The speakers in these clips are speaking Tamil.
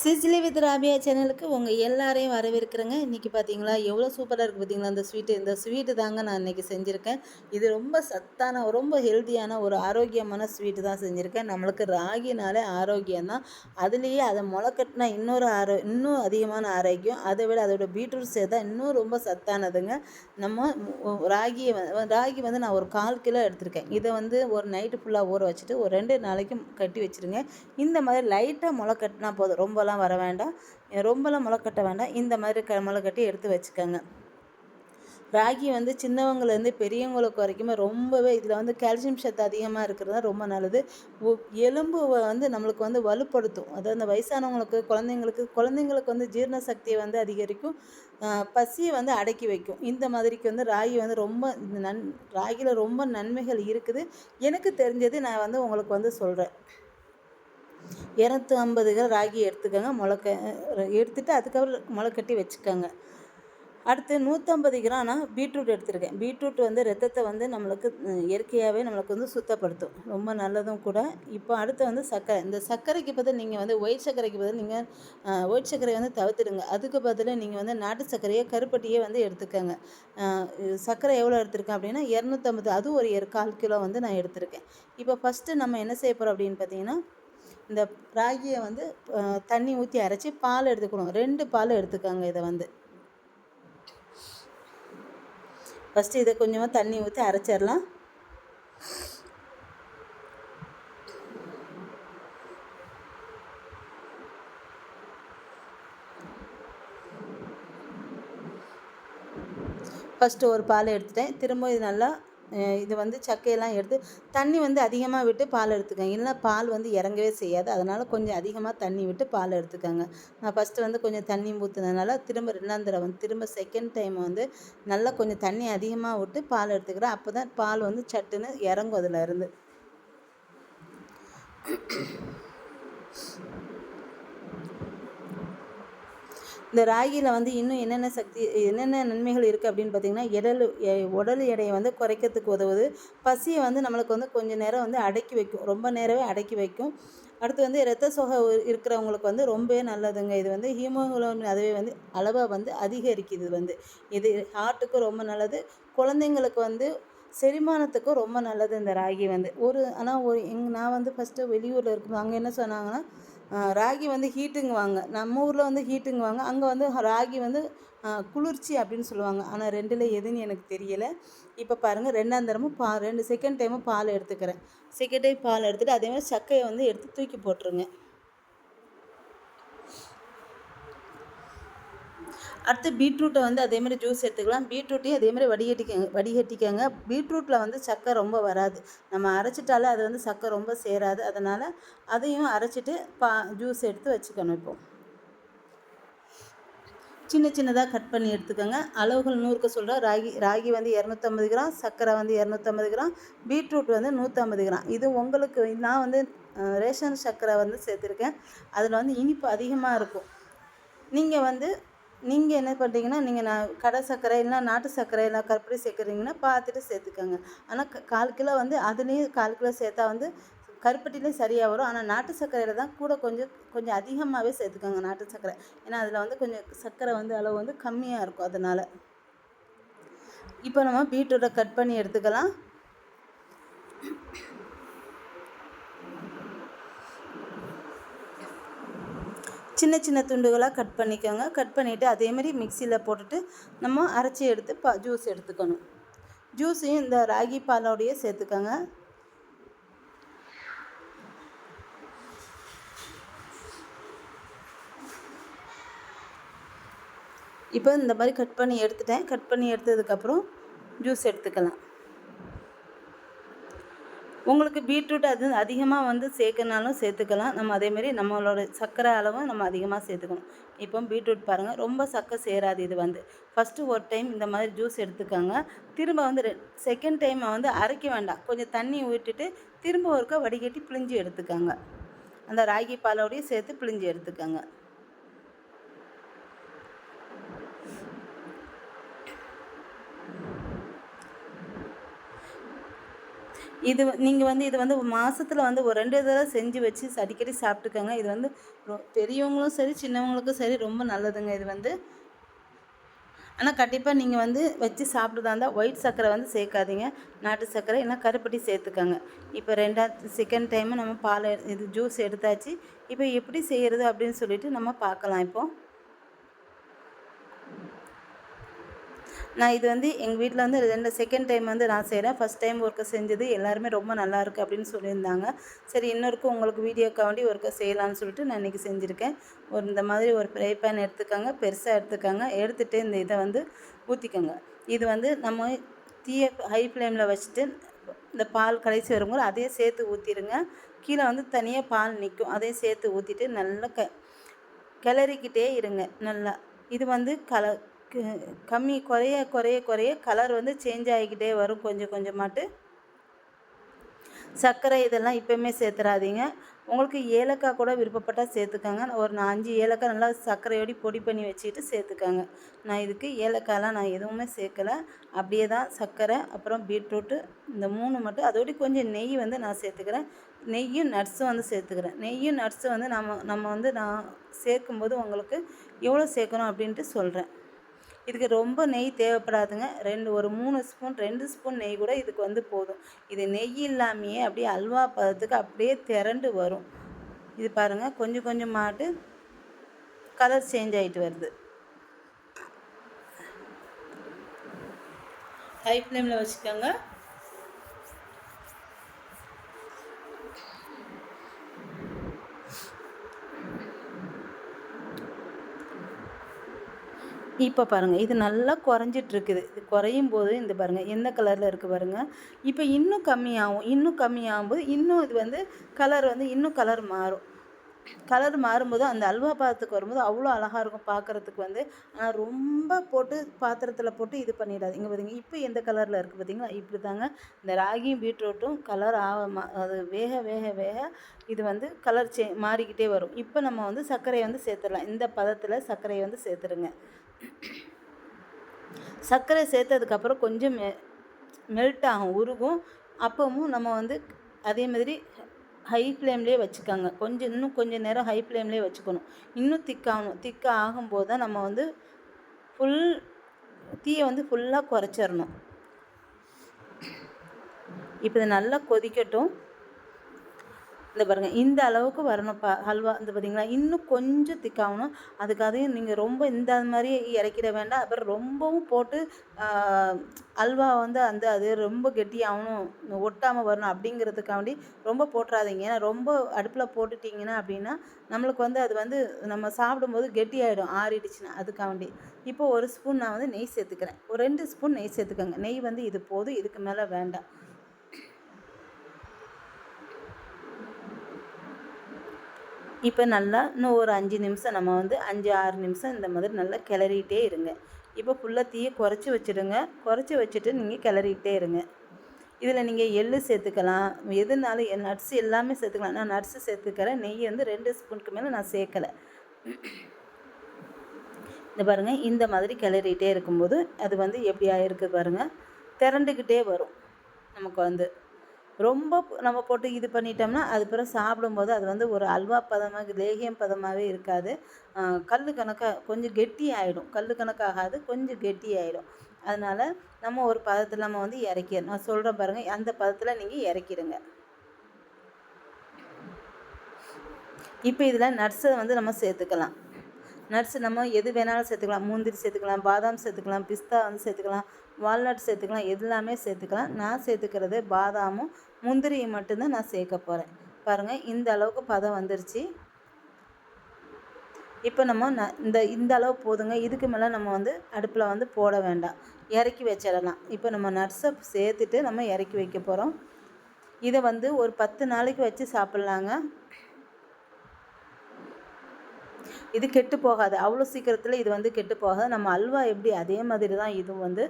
சிசிலி வித் ராபியா சேனலுக்கு உங்கள் எல்லாரையும் வரவேற்கிறேங்க. இன்றைக்கி பார்த்தீங்களா எவ்வளோ சூப்பராக இருக்குது பார்த்தீங்களா அந்த ஸ்வீட்டு இந்த ஸ்வீட்டு தாங்க நான் இன்றைக்கி செஞ்சுருக்கேன். இது ரொம்ப சத்தான ரொம்ப ஹெல்த்தியான ஒரு ஆரோக்கியமான ஸ்வீட்டு தான் செஞ்சுருக்கேன். நம்மளுக்கு ராகினாலே ஆரோக்கியம் தான் அதுலேயே அதை முளைக்கட்டினா இன்னொரு ஆரோ இன்னும் அதிகமான ஆரோக்கியம். அதை விட அதோட பீட்ரூட் சேர்த்தா இன்னும் ரொம்ப சத்தானதுங்க. நம்ம ராகியை ராகி வந்து நான் ஒரு கால் கிலோ எடுத்திருக்கேன். இதை வந்து ஒரு நைட்டு ஃபுல்லாக ஊற வச்சுட்டு ஒரு ரெண்டு நாளைக்கு கட்டி வச்சுருங்க. இந்த மாதிரி லைட்டாக முளை கட்டினா போதும் ரொம்பலாம் வர வேண்டாம். ரொம்பலாம் முளைக்கட்ட வேண்டாம். இந்த மாதிரி க முளைக்கட்டி எடுத்து வச்சுக்கோங்க. ராகி வந்து சின்னவங்கலேருந்து பெரியவங்களுக்கு வரைக்குமே ரொம்பவே இதில் வந்து கால்சியம் சத்து அதிகமாக இருக்கிறது தான் ரொம்ப நல்லது. எலும்பு வந்து நம்மளுக்கு வந்து வலுப்படுத்தும். அதாவது அந்த வயசானவங்களுக்கு குழந்தைங்களுக்கு குழந்தைங்களுக்கு வந்து ஜீரண சக்தியை வந்து அதிகரிக்கும். பசியை வந்து அடக்கி வைக்கும். இந்த மாதிரிக்கு வந்து ராகி வந்து ரொம்ப நன் ராகியில் ரொம்ப நன்மைகள் இருக்குது. எனக்கு தெரிஞ்சது நான் வந்து உங்களுக்கு வந்து சொல்கிறேன் இரநூத்தி ஐம்பது கிராம் ராகி எடுத்துக்கோங்க. முளைக்க எடுத்துட்டு அதுக்கப்புறம் முளைக்கட்டி வச்சுக்கோங்க. அடுத்து நூற்றம்பது கிராம் நான் பீட்ரூட் எடுத்திருக்கேன். பீட்ரூட் வந்து ரத்தத்தை வந்து நம்மளுக்கு இயற்கையாகவே நம்மளுக்கு வந்து சுத்தப்படுத்தும். ரொம்ப நல்லதும் கூட. இப்போ அடுத்து வந்து சர்க்கரை. இந்த சர்க்கரைக்கு பதில் நீங்கள் வந்து ஒயிட் சர்க்கரைக்கு பதில் நீங்கள் ஒயிட் சர்க்கரையை வந்து தவிர்த்துடுங்க. அதுக்கு பதிலாக நீங்கள் வந்து நாட்டு சர்க்கரையை கருப்பட்டியே வந்து எடுத்துக்கோங்க. சர்க்கரை எவ்வளோ எடுத்திருக்கேன் அப்படின்னா இரநூத்தம்பது. அதுவும் ஒரு கால் கிலோ வந்து நான் எடுத்திருக்கேன். இப்போ ஃபஸ்ட்டு நம்ம என்ன செய்ய போகிறோம் அப்படின்னு பார்த்தீங்கன்னா இந்த ராகியை வந்து தண்ணி ஊற்றி அரைச்சி பால் எடுத்துக்கணும். ரெண்டு பால் எடுத்துக்கோங்க இதை வந்து. ஃபஸ்ட்டு இதை கொஞ்சமாக தண்ணி ஊற்றி அரைச்சிடலாம். ஃபஸ்ட்டு ஒரு பால் எடுத்துட்டேன். திரும்ப இது நல்லா இது வந்து சக்கையெல்லாம் எடுத்து தண்ணி வந்து அதிகமாக விட்டு பால் எடுத்துக்கோங்க. இல்லைன்னா பால் வந்து இறங்கவே செய்யாது. அதனால் கொஞ்சம் அதிகமாக தண்ணி விட்டு பால் எடுத்துக்கோங்க. நான் ஃபஸ்ட்டு வந்து கொஞ்சம் தண்ணி ஊற்றுனதுனால திரும்ப ரெண்டாம் தடவை வந்து திரும்ப செகண்ட் டைம் வந்து நல்லா கொஞ்சம் தண்ணி அதிகமாக விட்டு பால் எடுத்துக்கிறேன். அப்போ தான் பால் வந்து சட்டுன்னு இறங்கும் அதில் இருந்து. இந்த ராகியில் வந்து இன்னும் என்னென்ன சக்தி என்னென்ன நன்மைகள் இருக்குது அப்படின்னு பார்த்தீங்கன்னா எடல் உடல் எடையை வந்து குறைக்கிறதுக்கு உதவுது. பசியை வந்து நம்மளுக்கு வந்து கொஞ்ச நேரம் வந்து அடக்கி வைக்கும். ரொம்ப நேரமே அடக்கி வைக்கும். அடுத்து வந்து இரத்த சோகை இருக்கிறவங்களுக்கு வந்து ரொம்பவே நல்லதுங்க. இது வந்து ஹீமோகுளோபின் அதுவே வந்து அளவை வந்து அதிகரிக்குது வந்து. இது ஹார்ட்டுக்கு ரொம்ப நல்லது. குழந்தைங்களுக்கு வந்து செரிமானத்துக்கும் ரொம்ப நல்லது இந்த ராகி வந்து. ஒரு ஆனால் ஒரு எங் நான் வந்து ஃபஸ்ட்டு வெளியூரில் இருக்கும்போது அங்கே என்ன சொன்னாங்கன்னா ராகி வந்து ஹீட்டுங்குவாங்க நம்ம ஊரில் வந்து ஹீட்டுங்குவாங்க அங்கே வந்து ராகி வந்து குளிர்ச்சி அப்படின்னு சொல்லுவாங்க. ஆனால் ரெண்டில் எதுன்னு எனக்கு தெரியலை. இப்போ பாருங்கள் ரெண்டாம் தரமும் பா ரெண்டு செகண்ட் டைமும் பால் எடுத்துக்கிறேன். செகண்ட் டைம் பால் எடுத்துகிட்டு அதே மாதிரி சக்கையை வந்து எடுத்து தூக்கி போட்டுருங்க. அடுத்து பீட்ரூட்டை வந்து அதே மாதிரி ஜூஸ் எடுத்துக்கலாம். பீட்ரூட்டையும் அதே மாதிரி வடிகட்டிக்கங்க வடிகட்டிக்கங்க. பீட்ரூட்டில் வந்து சக்கை ரொம்ப வராது. நம்ம அரைச்சிட்டாலே அது வந்து சக்கை ரொம்ப சேராது. அதனால் அதையும் அரைச்சிட்டு பா ஜூஸ் எடுத்து வச்சுக்கணும் இப்போ. சின்ன சின்னதாக கட் பண்ணி எடுத்துக்கோங்க. அளவுகள் நூறுக்கு சொல்கிறேன் ராகி ராகி வந்து இரநூத்தம்பது கிராம் சர்க்கரை வந்து இரநூத்தம்பது கிராம் பீட்ரூட் வந்து நூற்றம்பது கிராம். இது உங்களுக்கு நான் வந்து ரேஷன் சர்க்கரை வந்து சேர்த்துருக்கேன். அதில் வந்து இனிப்பு அதிகமாக இருக்கும். நீங்கள் வந்து நீங்கள் என்ன பண்ணுறீங்கன்னா நீங்கள் நான் கடை சர்க்கரை இல்லைன்னா நாட்டு சர்க்கரை இல்லை கற்பூரி சேர்க்குறீங்கன்னா பார்த்துட்டு சேர்த்துக்கோங்க. ஆனால் க- கால் கிலோ வந்து அதுலேயும் கால் கிலோ சேர்த்தா வந்து கருப்பட்டிலையும் சரியாக வரும். ஆனால் நாட்டு சர்க்கரையில் தான் கூட கொஞ்சம் கொஞ்சம் அதிகமாகவே சேர்த்துக்கோங்க நாட்டு சர்க்கரை. ஏன்னா அதில் வந்து கொஞ்சம் சர்க்கரை வந்து அளவு வந்து கம்மியாக இருக்கும் அதனால். இப்போ நம்ம பீட்ரூட்டை கட் பண்ணி எடுத்துக்கலாம். சின்ன சின்ன துண்டுகளாக கட் பண்ணிக்கோங்க. கட் பண்ணிவிட்டு அதே மாதிரி மிக்சியில் போட்டுட்டு நம்ம அரைச்சி எடுத்து பா ஜூஸ் எடுத்துக்கணும். ஜூஸையும் இந்த ராகி பாலோடையே சேர்த்துக்கோங்க. இப்போ இந்த மாதிரி கட் பண்ணி எடுத்துட்டேன். கட் பண்ணி எடுத்ததுக்கப்புறம் ஜூஸ் எடுத்துக்கலாம். உங்களுக்கு பீட்ரூட் அது அதிகமாக வந்து சேர்க்கனாலும் சேர்த்துக்கலாம். நம்ம அதேமாரி நம்மளோட சர்க்கரை அளவும் நம்ம அதிகமாக சேர்த்துக்கணும். இப்போ பீட்ரூட் பாருங்கள் ரொம்ப சக்கரை சேராது இது வந்து. ஃபஸ்ட்டு ஒரு டைம் இந்த மாதிரி ஜூஸ் எடுத்துக்கோங்க. திரும்ப வந்து செகண்ட் டைம் வந்து அரைக்க வேண்டாம். கொஞ்சம் தண்ணி விட்டுட்டு திரும்ப ஒருக்கா வடிகட்டி பிழிஞ்சு எடுத்துக்கோங்க. அந்த ராகி பாலோடையும் சேர்த்து பிழிஞ்சு எடுத்துக்கோங்க. இது நீங்கள் வந்து இது வந்து மாதத்தில் வந்து ஒரு ரெண்டு தடவை செஞ்சு வச்சு அடிக்கடி சாப்பிட்டுக்கோங்க. இது வந்து பெரியவங்களும் சரி சின்னவங்களுக்கும் சரி ரொம்ப நல்லதுங்க. இது வந்து ஆனால் கண்டிப்பாக நீங்கள் வந்து வச்சு சாப்பிட்டுதான் இருந்தால் ஒயிட் சர்க்கரை வந்து சேர்க்காதீங்க. நாட்டு சர்க்கரை இல்லைனா கருப்பட்டி சேர்த்துக்கோங்க. இப்போ ரெண்டாவது செகண்ட் டைமு நம்ம பால் இது ஜூஸ் எடுத்தாச்சு. இப்போ எப்படி செய்கிறது அப்படின்னு சொல்லிட்டு நம்ம பார்க்கலாம் இப்போது நான் இது வந்து எங்கள் வீட்டில் வந்து ரெண்டு செகண்ட் டைம் வந்து நான் செய்கிறேன் ஃபஸ்ட் டைம் ஒர்க்கை செஞ்சது எல்லாருமே ரொம்ப நல்லா இருக்குது அப்படின்னு சொல்லியிருந்தாங்க. சரி இன்னொருக்கும் உங்களுக்கு வீடியோக்காண்டி ஒர்க்கை செய்யலாம்னு சொல்லிட்டு நான் இன்றைக்கி செஞ்சுருக்கேன். ஒரு இந்த மாதிரி ஒரு ஃப்ரை பேன் எடுத்துக்கோங்க பெருசாக எடுத்துக்கோங்க. எடுத்துகிட்டு இந்த இதை வந்து ஊற்றிக்கோங்க இது வந்து நம்ம தீய ஹை ஃப்ளேமில் வச்சுட்டு இந்த பால் கடைசி வரும்போது அதையே சேர்த்து ஊற்றிடுங்க கீழே வந்து தனியாக பால் நிற்கும் அதையும் சேர்த்து ஊற்றிட்டு நல்லா க கிளறிக்கிட்டே இருங்க. நல்லா. இது வந்து கல கம்மி குறைய குறைய குறைய கலர் வந்து சேஞ்ச் ஆகிக்கிட்டே வரும் கொஞ்சம் கொஞ்சமாட்டு. சர்க்கரை இதெல்லாம் இப்போயுமே சேர்த்துறாதீங்க. உங்களுக்கு ஏலக்காய் கூட விருப்பப்பட்டால் சேர்த்துக்கோங்க. ஒரு நான் அஞ்சு ஏலக்காய் நல்லா சர்க்கரையோடி பொடி பண்ணி வச்சுட்டு சேர்த்துக்கோங்க. நான் இதுக்கு ஏலக்காயெலாம் நான் எதுவுமே சேர்க்கலை. அப்படியே தான் சர்க்கரை அப்புறம் பீட்ரூட்டு இந்த மூணு மட்டும். அதோடி கொஞ்சம் நெய் வந்து நான் சேர்த்துக்கிறேன். நெய்யும் நட்ஸும் வந்து சேர்த்துக்கிறேன். நெய்யும் நட்ஸும் வந்து நம்ம நம்ம வந்து நான் சேர்க்கும்போது உங்களுக்கு எவ்வளோ சேர்க்கணும் அப்படின்ட்டு சொல்கிறேன் இதுக்கு ரொம்ப நெய் தேவைப்படாதுங்க. ரெண்டு ஒரு மூணு ஸ்பூன் ரெண்டு ஸ்பூன் நெய் கூட இதுக்கு வந்து போதும். இது நெய் இல்லாமையே அப்படியே அல்வா பதத்துக்கு அப்படியே திரண்டு வரும். இது பாருங்கள் கொஞ்சம் கொஞ்சமாட்டு கலர் சேஞ்ச் ஆகிட்டு வருது. ஹை ஃப்ளேமில் வச்சுக்கோங்க. இப்போ பாருங்கள் இது நல்லா குறைஞ்சிட்ருக்குது. இது குறையும் போது இந்த பாருங்கள் எந்த கலரில் இருக்குது பாருங்கள் இப்போ இன்னும் கம்மியாகும் இன்னும் கம்மியாகும்போது இன்னும் இது வந்து கலர் வந்து இன்னும் கலர் மாறும். கலர் மாறும்போது அந்த அல்வா பாத்திரத்துக்கு வரும்போது அவ்வளோ அழகாக இருக்கும் பார்க்குறதுக்கு வந்து. ஆனால் ரொம்ப போட்டு பாத்திரத்தில் போட்டு இது பண்ணிடாது. இங்கே பார்த்தீங்க இப்போ எந்த கலரில் இருக்குது பார்த்தீங்களா இப்படி தாங்க இந்த ராகியும் பீட்ரூட்டும் கலர் ஆக அது வேக வேக வேக இது வந்து கலர் சே மாறிக்கிட்டே வரும். இப்போ நம்ம வந்து சர்க்கரையை வந்து சேர்த்துடலாம். இந்த பதத்தில் சர்க்கரையை வந்து சேர்த்துருங்க சர்க்கரை சேர்த்ததுக்கப்புறம் கொஞ்சம் மெ மெல்ட் ஆகும் உருகும். அப்பவும் நம்ம வந்து அதே மாதிரி ஹை ஃப்ளேம்லேயே வச்சுக்கோங்க. கொஞ்சம் இன்னும் கொஞ்சம் நேரம் ஹை ஃப்ளேம்லேயே வச்சுக்கணும். இன்னும் திக்காகணும் திக்காக ஆகும்போது தான் நம்ம வந்து ஃபுல் தீயை வந்து ஃபுல்லாக குறைச்சிடணும் இப்போ இது நல்லா கொதிக்கட்டும். இந்த பாருங்கள் இந்த அளவுக்கு வரணும் பா ஹல்வா இந்த பார்த்தீங்களா இன்னும் கொஞ்சம் திக்காகணும். அதுக்காகவும் நீங்கள் ரொம்ப இந்த மாதிரி இறக்கிட வேண்டாம். அப்புறம் ரொம்பவும் போட்டு அல்வா வந்து அந்த அது ரொம்ப கெட்டியாகணும் ஒட்டாமல் வரணும் அப்படிங்கிறதுக்காண்டி ரொம்ப போட்டுறாதீங்க. ஏன்னா ரொம்ப அடுப்பில் போட்டுட்டிங்கன்னா அப்படின்னா நம்மளுக்கு வந்து அது வந்து நம்ம சாப்பிடும்போது கெட்டியாகிடும் ஆறிடுச்சுன்னா அதுக்காண்டி. இப்போ ஒரு ஸ்பூன் நான் வந்து நெய் சேர்த்துக்கிறேன். ஒரு ரெண்டு ஸ்பூன் நெய் சேர்த்துக்கோங்க. நெய் வந்து இது போதும் இதுக்கு மேலே வேண்டாம். இப்போ நல்லா இன்னும் ஒரு அஞ்சு நிமிஷம் நம்ம வந்து அஞ்சு ஆறு நிமிஷம் இந்த மாதிரி நல்லா கிளறிட்டே இருங்க. இப்போ ஃபுல்லாக தீயை குறைச்சி வச்சுடுங்க. குறைச்சி வச்சுட்டு நீங்கள் கிளறிக்கிட்டே இருங்க. இதில் நீங்கள் எள்ளு சேர்த்துக்கலாம். எதுனாலும் நட்ஸ் எல்லாமே சேர்த்துக்கலாம். நான் நட்ஸு சேர்த்துக்கிறேன். நெய் வந்து ரெண்டு ஸ்பூனுக்கு மேலே நான் சேர்க்கலை. இந்த பாருங்கள் இந்த மாதிரி கிளறிட்டே இருக்கும்போது அது வந்து எப்படி ஆகிருக்கு பாருங்கள் திரண்டுக்கிட்டே வரும். நமக்கு வந்து ரொம்ப நம்ம போட்டு இது பண்ணிட்டோம்னா அதுக்கப்புறம் சாப்பிடும்போது அது வந்து ஒரு அல்வா பதமாக லேகியம் பதமாகவே இருக்காது. கல் கணக்காக கொஞ்சம் கெட்டி ஆகிடும் கல் கணக்காகாது கொஞ்சம் கெட்டி ஆகிடும் அதனால் நம்ம ஒரு பதத்தில் நம்ம வந்து இறக்கி நான் சொல்கிறேன் பாருங்கள் அந்த பதத்தில் நீங்கள் இறக்கிடுங்க. இப்போ இதில் நட்ஸை வந்து நம்ம சேர்த்துக்கலாம். நட்ஸ் நம்ம எது வேணாலும் சேர்த்துக்கலாம். முந்திரி சேர்த்துக்கலாம் பாதாம் சேர்த்துக்கலாம் பிஸ்தா வந்து சேர்த்துக்கலாம் வால்நட் சேர்த்துக்கலாம் எல்லாமே சேர்த்துக்கலாம். நான் சேர்த்துக்கிறது பாதாமும் முந்திரியும் மட்டும்தான் நான் சேர்க்க போகிறேன் பாருங்கள் இந்த அளவுக்கு பதம் வந்துருச்சு. இப்போ நம்ம ந இந்த இந்த அளவு போதுங்க. இதுக்கு மேலே நம்ம வந்து அடுப்பில் வந்து போட வேண்டாம். இறக்கி வச்சிடலாம். இப்போ நம்ம நட்ஸை சேர்த்துட்டு நம்ம இறக்கி வைக்க போகிறோம் இதை வந்து ஒரு பத்து நாளைக்கு வச்சு சாப்பிட்லாங்க. இது கெட்டு போகாது. அவ்வளோ சீக்கிரத்தில் இது வந்து கெட்டு போகாது. நம்ம அல்வா எப்படி அதே மாதிரி தான் இதுவும் வந்து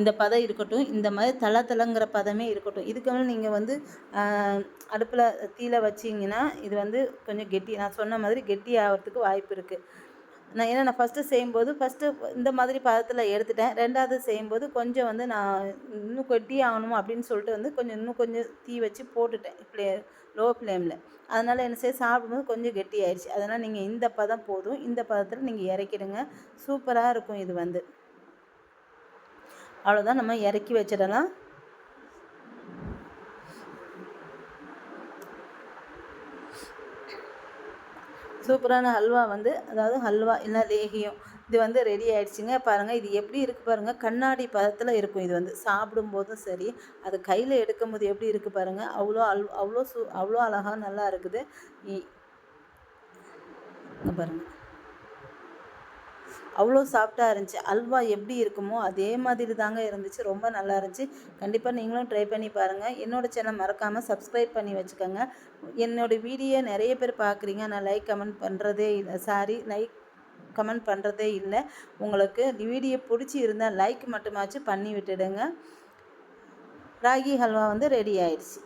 இந்த பதம் இருக்கட்டும் இந்த மாதிரி தலை தலைங்கிற பதமே இருக்கட்டும். இதுக்கு மேலே நீங்கள் வந்து அடுப்பில் தீயில வச்சிங்கன்னா இது வந்து கொஞ்சம் கெட்டி நான் சொன்ன மாதிரி கெட்டி ஆகிறதுக்கு வாய்ப்பு இருக்குது நான் ஏன்னா நான் ஃபஸ்ட்டு செய்யும்போது ஃபஸ்ட்டு இந்த மாதிரி பதத்தில் எடுத்துட்டேன். ரெண்டாவது செய்யும்போது கொஞ்சம் வந்து நான் இன்னும் கொட்டி ஆகணும் அப்படின்னு சொல்லிட்டு வந்து கொஞ்சம் இன்னும் கொஞ்சம் தீ வச்சு போட்டுட்டேன். ஃப்ளே லோ. ஃப்ளேமில் அதனால் என்ன செய்ய சாப்பிடும்போது கொஞ்சம் கெட்டி ஆயிடுச்சு அதனால் நீங்கள் இந்த பதம் போதும். இந்த பதத்தில் நீங்கள் இறக்கிடுங்க. சூப்பராக இருக்கும் இது வந்து. அவ்வளோதான் நம்ம இறக்கி வச்சிடலாம். சூப்பரான ஹல்வா வந்து அதாவது ஹல்வா இல்லை லேகியம் இது வந்து ரெடி ஆயிடுச்சுங்க. பாருங்கள் இது எப்படி இருக்குது பாருங்கள் கண்ணாடி பதத்தில் இருக்கும் இது வந்து. சாப்பிடும்போதும் சரி அது கையில் எடுக்கும்போது எப்படி இருக்குது பாருங்கள் அவ்வளோ அல் அவ்வளோ சூ அவ்வளோ அழகாக நல்லா இருக்குது. இ- பாருங்கள் அவ்வளோ சாஃப்டாக இருந்துச்சு. அல்வா எப்படி இருக்குமோ அதே மாதிரி தாங்க இருந்துச்சு. ரொம்ப நல்லா இருந்துச்சு. கண்டிப்பாக நீங்களும் ட்ரை பண்ணி பாருங்கள் என்னோடய சேனல் மறக்காமல் சப்ஸ்கிரைப் பண்ணி வச்சுக்கோங்க. என்னோடய வீடியோ நிறைய பேர் பார்க்குறீங்க நான் லைக் கமெண்ட் பண்ணுறதே இல்லை. சாரி லைக் கமெண்ட் பண்ணுறதே இல்லை. உங்களுக்கு வீடியோ பிடிச்சி இருந்தால் லைக் மட்டுமாச்சும் பண்ணி விட்டுடுங்க. ராகி ஹல்வா வந்து ரெடி ஆயிடுச்சு.